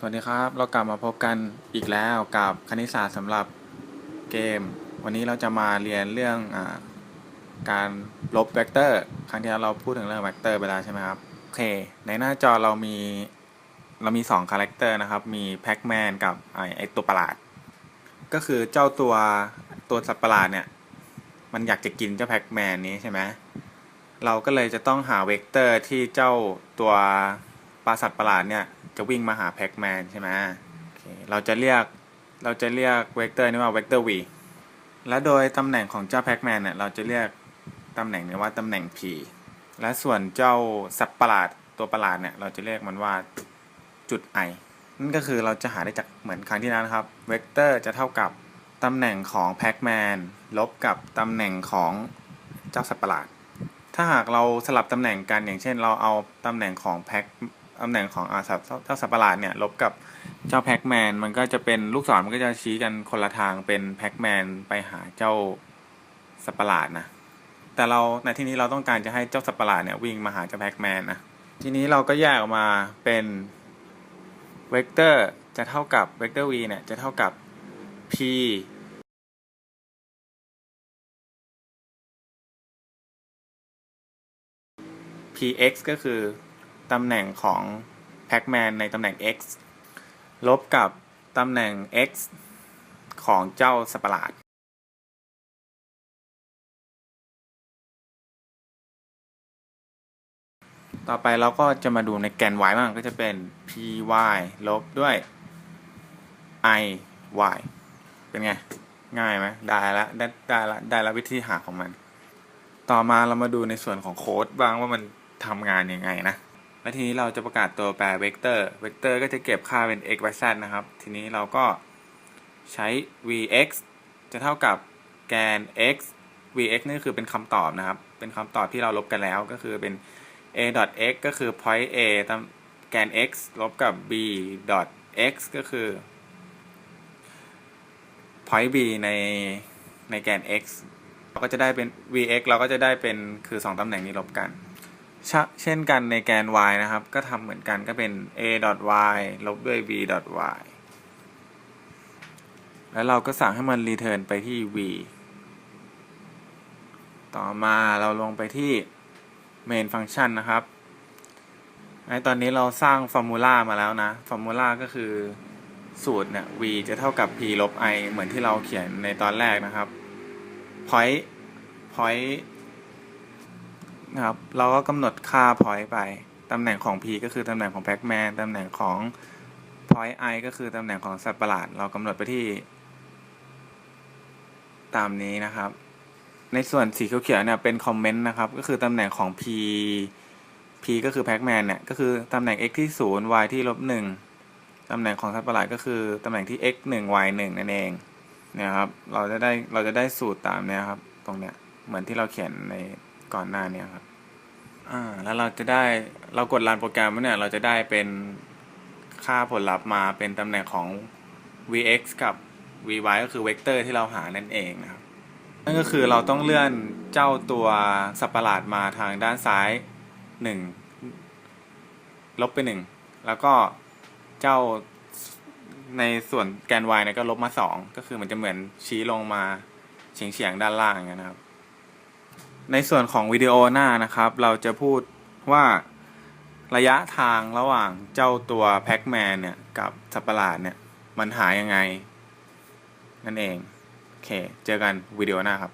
สวัสดีครับ เรากลับมาพบกันอีกแล้วกับคณิตศาสตร์สำหรับเกม วันนี้เราจะมาเรียนเรื่องอการลบเวกเตอร์ ครั้งที่แล้วเราพูดถึงเรื่องเวกเตอร์ไปแล้วใช่ไหมครับโอเค ในหน้าจอเรามีเรามี2คาแรคเตอร์นะครับ มีแพ็กแมนกับไอไอตัวประหลาด ก็คือเจ้าตัวตัวสัตว์ประหลาดเนี่ย มันอยากจะกินเจ้าแพ็กแมนนี้ใช่ไหมเราก็เลยจะต้องหาเวกเตอร์ที่เจ้าตัวปลาสัตว์ประหลาดเนี่ย จะวิ่งมาหาแพ็กแมนใช่ไหมเคเราจะเรียกเราจะเรียกเวกเตอร์นี้ว่าเวกเตอร์ v และโดยตำแหน่งของเจ้าแพ็กแมนเนี่ยเราจะเรียกตำแหน่งนี้ว่าตำแหน่ง p และส่วนเจ้าสัตว์ประหลาดตัวประหลาดเนี่ยเราจะเรียกมันว่าจุด i นั่นก็คือเราจะหาได้จากเหมือนครั้งที่แล้วนะครับเวกเตอร์จะเท่ากับตำแหน่งของแพ็กแมนลบกับตำแหน่งของเจ้าสัตว์ประหลาด ถ้าหากเราสลับตำแหน่งกันอย่างเช่น เราเอาตำแหน่งของแพ็ก ตำแหน่งของอาสัตว์เจ้าสัตว์ประหลาดเนี่ยลบกับเจ้าแพ็กแมนมันก็จะเป็นลูกศรมันก็จะชี้กันคนละทางเป็นแพ็กแมนไปหาเจ้าสัตว์ประหลาดนะแต่เราในที่นี้เราต้องการจะให้เจ้าสัตว์ประหลาดเนี่ยวิ่งมาหาเจ้าแพ็กแมนนะทีนี้เราก็แยกออกมาเป็นเวกเตอร์จะเท่ากับเวกเตอร์ v เนี่ยจะเท่ากับ p px ก็คือ ตำแหน่งของแพ็กแมนในตำแหน่ง x ลบกับตำแหน่ง x ของเจ้าสัตว์ประหลาดต่อไปเราก็จะมาดูในแกน y บ้างก็จะเป็น py ลบด้วย i y เป็นไง ง่ายไหมได้ละได้ได้ละได้ละวิธีหาของมัน ต่อมาเรามาดูในส่วนของโค้ดบ้างว่ามันทำงานยังไงนะ และทีนี้เราจะประกาศตัวแปรเวกเตอร์ เวกเตอร์ก็จะเก็บค่าเป็น x y z นะครับ ทีนี้เราก็ใช้ vx จะเท่ากับแกน x vx นี่คือเป็นคำตอบนะครับ เป็นคำตอบที่เราลบกันแล้วก็คือเป็น a x ก็คือ point a ตามแกน x ลบกับ b x ก็คือ point b ในในแกน x เราก็จะได้เป็น vx เราก็จะได้เป็นคือ 2ตำแหน่งนี้ลบกัน เชเช่นกันในแกน y นะครับ ก็ทำเหมือนกันก็เป็น a y ลบด้วย b y แล้วเราก็สั่งให้มันรีเทิร์นไปที่ v ต่อมาเราลงไปที่ main function นะครับในตอนนี้เราสร้างฟอร์มูลามาแล้วนะ ฟอร์มูลาก็คือสูตรเนี่ย v จะเท่ากับ p ลบ i เหมือนที่เราเขียนในตอนแรกนะครับ point point นะครับ เราก็กำหนดค่า point ไป ตำแหน่งของ p ก็คือตำแหน่งของ pacman ตำแหน่งของ point i ก็คือตำแหน่งของสัตว์ประหลาด เรากำหนดไปที่ ตามนี้นะครับ ในส่วนสีเขียวๆเนี่ยเป็นคอมเมนต์นะครับ ก็คือตำแหน่งของ p p ก็คือ pacman เนี่ยก็คือตำแหน่ง x ที่ 0 y ที่ลบ1ตำแหน่งของสัตว์ประหลาดก็คือตำแหน่งที่ x 1 y 1นั่นเองเนี่ยครับ เราจะได้เราจะได้สูตรตามเนี้ยครับ ตรงเนี้ยเหมือนที่เราเขียนใน ก่อนหน้าเนี้ยครับ อ่า แล้วเราจะได้เรากดรันโปรแกรมเนี่ย เราจะได้เป็นค่าผลลัพธ์มาเป็นตำแหน่งของ vx กับ vy ก็คือเวกเตอร์ที่เราหานั่นเองนะครับ นั่นก็คือเราต้องเลื่อนเจ้าตัวสัตว์ประหลาดมาทางด้านซ้ายหนึ่งลบไปหนึ่งแล้วก็เจ้าในส่วนแกน y เนี่ยก็ลบมาสองก็คือมันจะเหมือนชี้ลงมาเฉียงๆด้านล่างนะครับ ในส่วนของวิดีโอหน้านะครับ เราจะพูดว่าระยะทางระหว่างเจ้าตัวแพ็กแมนเนี่ย กับสัปประหลาดเนี่ย มันหายังไง นั่นเอง โอเค เจอกันวิดีโอหน้าครับ